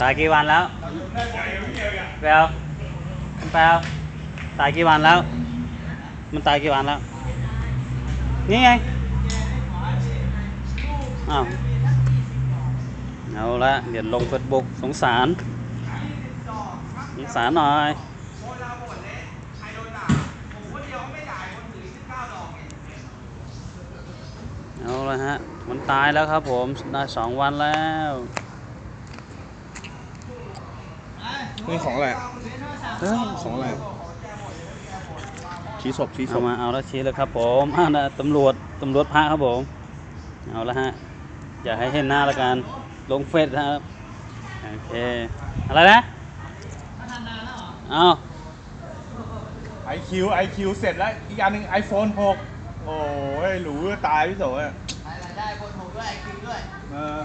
ตายกี่วันแล้วแปลวแปลวตายกี่วันแล้ว มันตายกี่วันแล้ว นี่ไง อ้าว เอาละเดี๋ยวลงเฟซบุ๊กสงสาร สงสารหน่อยเอาละฮะ มันตายแล้วครับผม ได้สองวันแล้ว นี่ของอะไรอะเฮ้ยของอะไรอะชี้ศพชี้ศเอาพมาเอาแล้วชี้เลยครับผมอ่านะตำรวจตำรวจพระครับผมเอาละฮะอย่าให้เห็นหน้าละกันลงเฟซนะครับโอเคอะไรนะเอาไอคิวไอคิวเสร็จแล้วอีกอันหนึ่งไอโฟน6โอ้ยหรูตายพี่โสอะได้บนหกด้วยคิวด้วย เออ